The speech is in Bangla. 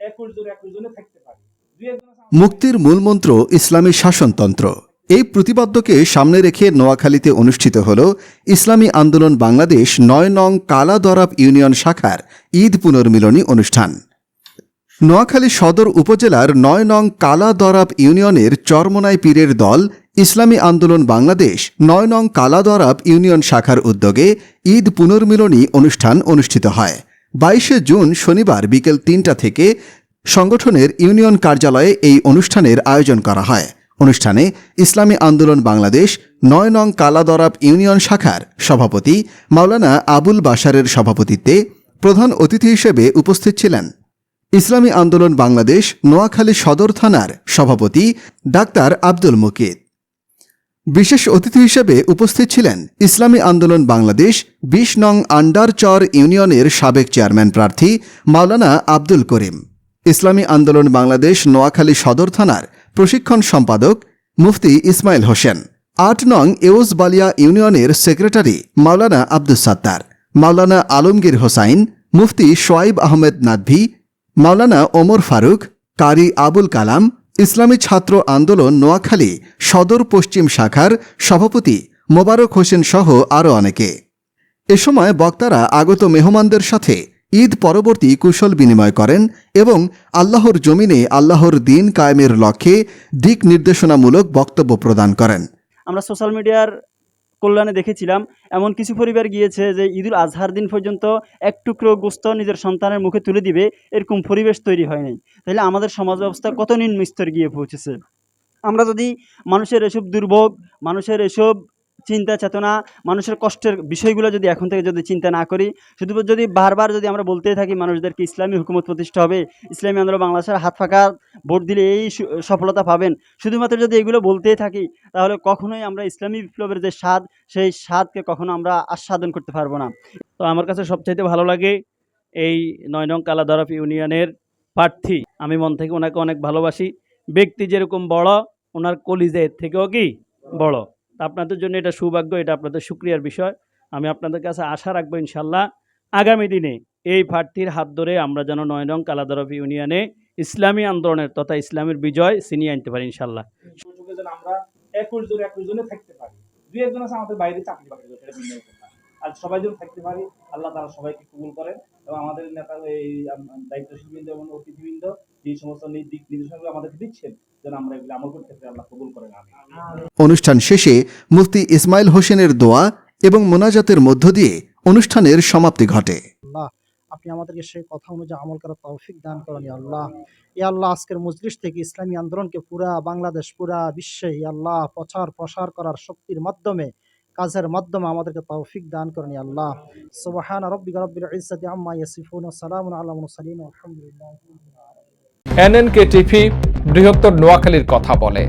একুশ জন একুশ জনে থাকতে পারি। দুই একজন আছে মুক্তির মূলমন্ত্র ইসলামী শাসনতন্ত্র। এই প্রতিপাদ্যকে সামনে রেখে নোয়াখালীতে অনুষ্ঠিত হল ইসলামী আন্দোলন বাংলাদেশ নয় নং কালা দরাব ইউনিয়ন শাখার ঈদ পুনর্মিলনী অনুষ্ঠান। নোয়াখালী সদর উপজেলার নয় নং কালা দরাব ইউনিয়নের চরমনাই পীরের দল ইসলামী আন্দোলন বাংলাদেশ নয় নং কালা দরাব ইউনিয়ন শাখার উদ্যোগে ঈদ পুনর্মিলনী অনুষ্ঠান অনুষ্ঠিত হয়। বাইশে জুন শনিবার বিকেল তিনটা থেকে সংগঠনের ইউনিয়ন কার্যালয়ে এই অনুষ্ঠানের আয়োজন করা হয়। অনুষ্ঠানে ইসলামী আন্দোলন বাংলাদেশ, নয় নং কালাদরাব ইউনিয়ন শাখার সভাপতি মাওলানা আবুল বাশারের সভাপতিত্বে প্রধান অতিথি হিসেবে উপস্থিত ছিলেন। ইসলামী আন্দোলন বাংলাদেশ, নোয়াখালী সদর থানার সভাপতি ডাক্তার আব্দুল মুকিত। বিশেষ অতিথি হিসেবে উপস্থিত ছিলেন ইসলামী আন্দোলন বাংলাদেশ বিশ নং আন্ডারচর ইউনিয়নের সাবেক চেয়ারম্যান প্রার্থী মাওলানা আব্দুল করিম। ইসলামী আন্দোলন বাংলাদেশ নোয়াখালী সদর থানার প্রশিক্ষণ সম্পাদক মুফতি ইসমাইল হোসেন। আট নং এওস বালিয়া ইউনিয়নের সেক্রেটারি মাওলানা আব্দুস সাত্তার। মাওলানা আলমগীর হোসাইন, মুফতি শোয়াইব আহমেদ নাদভি, মাওলানা ওমর ফারুক, কারি আবুল কালাম ইসলামী ছাত্র আন্দোলন নোয়াখালী, সদর পশ্চিম শাখার সভাপতি মোবারক হোসেন সহ আরও অনেকে। এ সময় বক্তারা আগত মেহমানদের সাথে ঈদ পরবর্তী কুশল বিনিময় করেন এবং আল্লাহর জমিনে আল্লাহর দিন কায়েমের লক্ষ্যে দিক নির্দেশনামূলক বক্তব্য প্রদান করেন। আমরা সোশ্যাল মিডিয়ার কল্যাণে দেখেছিলাম। এমন কিছু পরিবার গিয়েছে যে ঈদুল আজহার দিন পর্যন্ত এক টুকরো গোস্ত নিজের সন্তানের মুখে তুলে দিবে, এরকম পরিবেশ তৈরি হয়নি তাহলে আমাদের সমাজ ব্যবস্থা কত নিম্ন স্তর গিয়ে পৌঁছেছে? আমরা যদি মানুষের এসব দুর্ভোগ, মানুষের এসব চিন্তা, চেতনা, মানুষের কষ্টের বিষয়গুলো যদি এখন থেকে যদি চিন্তা না করি, শুধু যদি বারবার যদি আমরা বলতেই থাকি মানুষদেরকে ইসলামী হুকুমত প্রতিষ্ঠা হবে, ইসলামী আন্দোলন বাংলাদেশের হাত ফাঁকা ভোট দিলে এই সফলতা পাবেন। শুধুমাত্র যদি এগুলো বলতেই থাকি, তাহলে কখনোই আমরা ইসলামী বিপ্লবের যে স্বাদ, সেই স্বাদকে কখনো আমরা আস্বাদন করতে পারব না। তো আমার কাছে সবচাইতে ভালো লাগে এই নয় নং কালাদরফ ইউনিয়নের প্রার্থী। আমি মন থেকে ওনাকে অনেক ভালোবাসি। ব্যক্তি যেরকম বড়, ওনার কলিজে এর থেকেও কি বড়? আপনাদের জন্য এটা সৌভাগ্য, এটা আপনাদের সুক্রিয়ার বিষয়। আমি আপনাদের কাছে আশা রাখব ইনশাল্লাহ আগামী দিনে এই প্রার্থীর হাত ধরে আমরা যেন নয় নং কালাদরফ ইউনিয়নে ইসলামী আন্দোলনের তথা ইসলামের বিজয় ছিনিয়ে আনতে পারি ইনশাল্লাহ আমরা একুশ জন থাকতে পারি। একজন আছে আমাদের বাইরে, চাকরি বাকরি আর সবাই যেন থাকতে পারি, আল্লাহ তারা সবাইকে কবুল করেন। এবং আমাদের নেতা এই আম- দায়িত্বশীল বৃন্দ এবং অতিথিবৃন্দ যে সমস্ত দিক নির্দেশনাগুলো আমাদেরকে দিচ্ছেন যেন আমরা এগুলো আমল করতে পারি আল্লাহ কবুল করেন আমি অনুষ্ঠান শেষে মুফতি ইসমাইল হোসেনের দোয়া এবং মোনাজাতের মধ্য দিয়ে অনুষ্ঠানের সমাপ্তি ঘটে। আল্লাহ আপনি আমাদেরকে সেই কথা অনুযায়ী আমল করার তৌফিক দান করেন আল্লাহ। ইয়া আল্লাহ আজকের মজলিস থেকে ইসলামী আন্দোলনকে পুরা বাংলাদেশ পুরা বিশ্বে ইয়া আল্লাহ প্রচার প্রসার করার শক্তির মাধ্যমে কাজের মাধ্যমে আমাদেরকে তৌফিক দান করেন আল্লাহ। সুবহান রাব্বিকা রাব্বিল ইজ্জাতি আম্মা ইয়াসিফুন ওয়া সালামুন আলা মুরসালিন আলহামদুলিল্লাহ এনএনকে টিভি বৃহত্তর নোয়াখালীর কথা বলে।